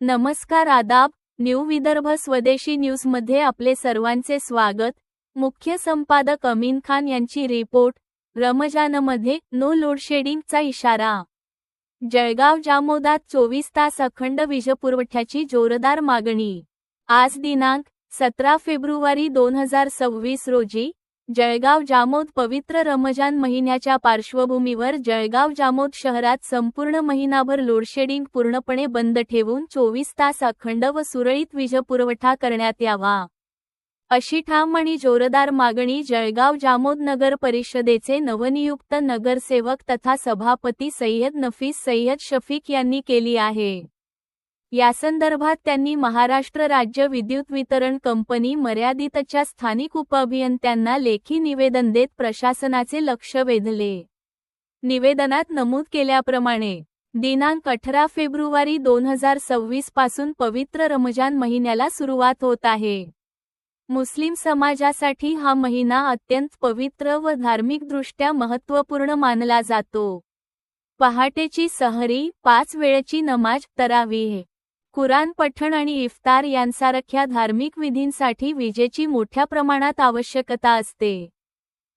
नमस्कार आदाब न्यू विदर्भ स्वदेशी न्यूजमध्ये आपले सर्वांचे स्वागत. मुख्य संपादक अमीन खान यांची रिपोर्ट रमजानमध्ये नो लोडशेडिंगचा इशारा. जळगाव जामोदात चोवीस तास अखंड वीजपुरवठ्याची जोरदार मागणी. आज दिनांक सतरा फेब्रुवारी दोन हजार सव्वीस रोजी जळगाव जामोद पवित्र रमजान महिन्याच्या पार्श्वभूमीवर जळगाव जामोद शहरात संपूर्ण महिनाभर लोडशेडिंग पूर्णपणे बंद ठेवून चोवीस तास अखंड व सुरळीत वीजपुरवठा करण्यात यावा. अशी ठाम आणि जोरदार मागणी जळगाव जामोद नगर परिषदेचे नवनियुक्त नगरसेवक तथा सभापती सय्यद नफीस सय्यद शफीक यांनी केली आहे. यासंदर्भात त्यांनी महाराष्ट्र राज्य विद्युत वितरण कंपनी मर्यादितच्या स्थानिक उपअभियंत्यांना लेखी निवेदन देत प्रशासनाचे लक्ष वेधले. निवेदनात नमूद केल्याप्रमाणे दिनांक अठरा फेब्रुवारी दोन हजार सव्वीसपासून पवित्र रमजान महिन्याला सुरुवात होत आहे. मुस्लिम समाजासाठी हा महिना अत्यंत पवित्र व धार्मिकदृष्ट्या महत्त्वपूर्ण मानला जातो. पहाटेची सहरी पाच वेळची नमाज तरावीह. कुराण पठण आणि इफ्तार यांसारख्या धार्मिक विधींसाठी विजेची मोठ्या प्रमाणात आवश्यकता असते.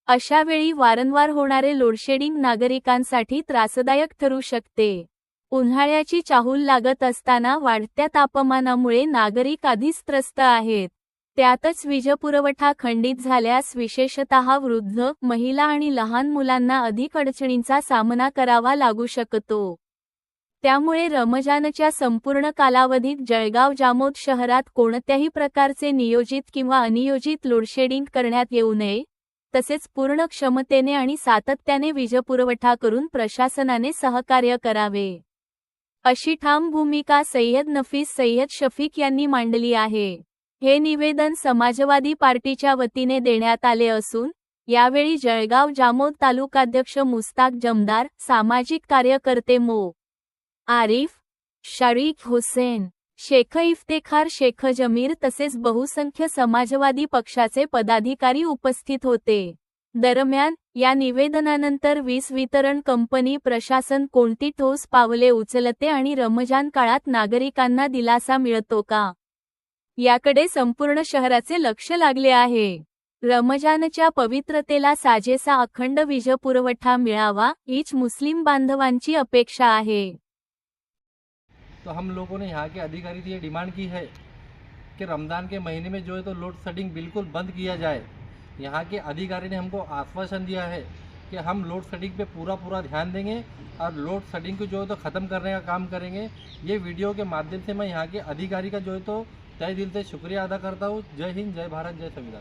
अशा वेळी वारंवार होणारे लोडशेडिंग नागरिकांसाठी त्रासदायक ठरू शकते. उन्हाळ्याची चाहूल लागत असताना वाढत्या तापमानामुळे नागरिक आधीच त्रस्त आहेत. त्यातच वीजपुरवठा खंडित झाल्यास विशेषतः वृद्ध महिला आणि लहान मुलांना अधिक अडचणींचा सामना करावा लागू शकतो. त्यामुळे रमजानच्या संपूर्ण कालावधीत जळगाव जामोद शहरात कोणत्याही प्रकारचे नियोजित किंवा अनियोजित लोडशेडिंग करण्यात येऊ नये तसेच पूर्ण क्षमतेने आणि सातत्याने वीजपुरवठा करून प्रशासनाने सहकार्य करावे. अशी ठाम भूमिका सय्यद नफीस सय्यद शफीक यांनी मांडली आहे. हे निवेदन समाजवादी पार्टीच्या वतीने देण्यात आले असून यावेळी जळगाव जामोद तालुकाध्यक्ष मुस्ताक जमदार सामाजिक कार्यकर्ते मो. आरिफ शरीक हुसेन शेख इफ्तेखार शेख जमीर तसेच बहुसंख्य समाजवादी पक्षाचे पदाधिकारी उपस्थित होते. दरम्यान या निवेदनानंतर वीज वितरण कंपनी प्रशासन कोणती ठोस पावले उचलते आणि रमजान काळात नागरिकांना दिलासा मिळतो का? याकडे संपूर्ण शहराचे लक्ष लागले आहे. रमजानच्या पवित्रतेला साजेसा अखंड वीजपुरवठा मिळावा हीच मुस्लिम बांधवांची अपेक्षा आहे. तो हम लोगों ने यहाँ के अधिकारी से ये डिमांड की है कि रमज़ान के महीने में जो है तो लोड शेडिंग बिल्कुल बंद किया जाए। यहाँ के अधिकारी ने हमको आश्वासन दिया है कि हम लोड शेडिंग पे पूरा पूरा ध्यान देंगे और लोड शेडिंग को जो है तो ख़त्म करने का काम करेंगे। ये वीडियो के माध्यम से मैं यहाँ के अधिकारी का जो है तो तय दिल से शुक्रिया अदा करता हूँ। जय हिंद, जय भारत, जय संविधान।